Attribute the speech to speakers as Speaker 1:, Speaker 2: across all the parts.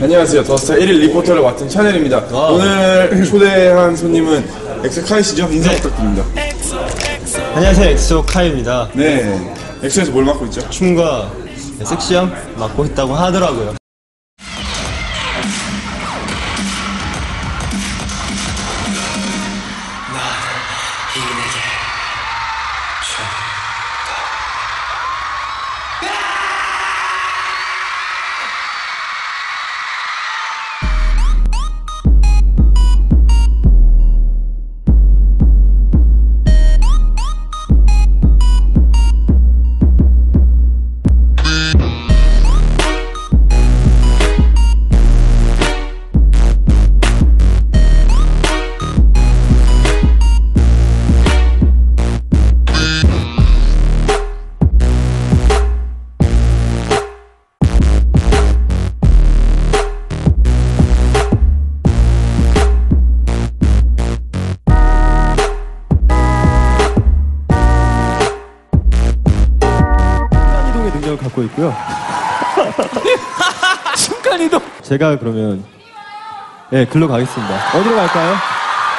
Speaker 1: 안녕하세요. 더스타 1일 리포터를 맡은 샤넬입니다. 오늘 초대한 손님은 엑스카이 씨죠? 인사 부탁드립니다.
Speaker 2: 안녕하세요 엑소 카이입니다
Speaker 1: 네. 엑스에서 뭘 맡고 있죠?
Speaker 2: 춤과 섹시함 맡고 있다고 하더라고요 능력을 갖고 있고요.
Speaker 3: 순간이동.
Speaker 2: 제가 그러면 네 글로 가겠습니다. 어디로 갈까요?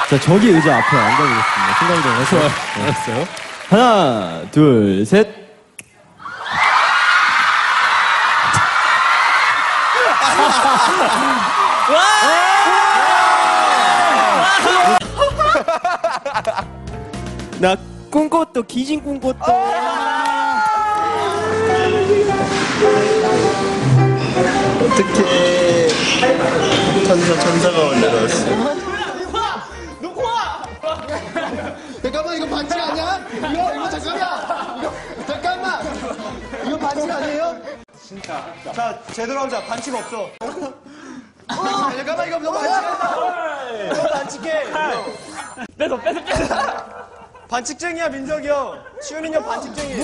Speaker 2: 자 저기 의자 앞에 앉아보겠습니다. 순간이동 해서 네.
Speaker 3: 알았어요.
Speaker 2: 하나 둘 셋. 나 꿈꿨도 기진 꿈꿨도 어떻게 천사 천사가 만들었어
Speaker 4: 잠깐만 이거 반칙 아니야? 이거 이거 잠깐만. 이거 잠깐만. 이거 반칙 아니에요?
Speaker 2: 자 제대로 하자. 반칙 없어.
Speaker 4: 아, 잠깐만 이거 너무 반칙이야?
Speaker 2: 너 반칙해.
Speaker 3: 뺏어, 뺏어, 뺏어.
Speaker 2: 반칙쟁이야 민석이 형. 시우민 형 반칙쟁이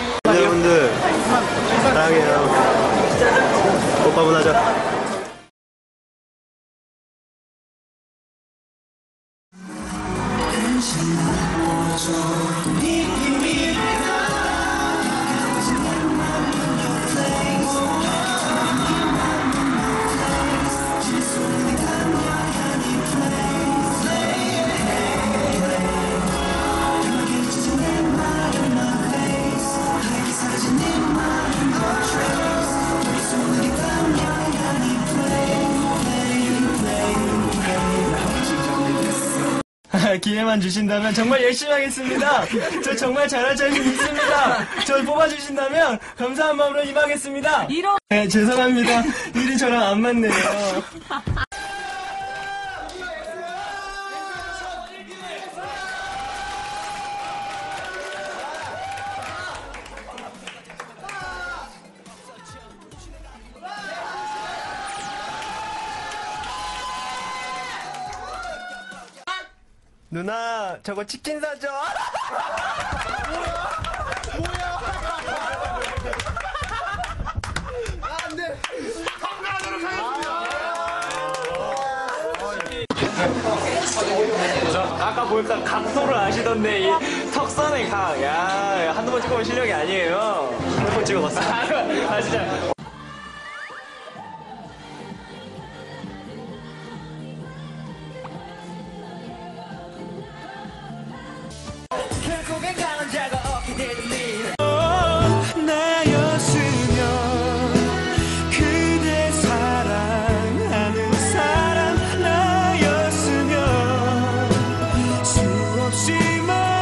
Speaker 2: 기회만 주신다면 정말 열심히 하겠습니다. 저 정말 잘할 자신 있습니다. 저 뽑아주신다면 감사한 마음으로 임하겠습니다. 네, 죄송합니다. 일이 저랑 안 맞네요. 누나, 저거 치킨 사줘. 아까 보니까 각도를 아시던데 이 턱선의 각. 야, 한두 번 찍어본 실력이 아니에요. 몇번 찍어봤어? 아, 진짜.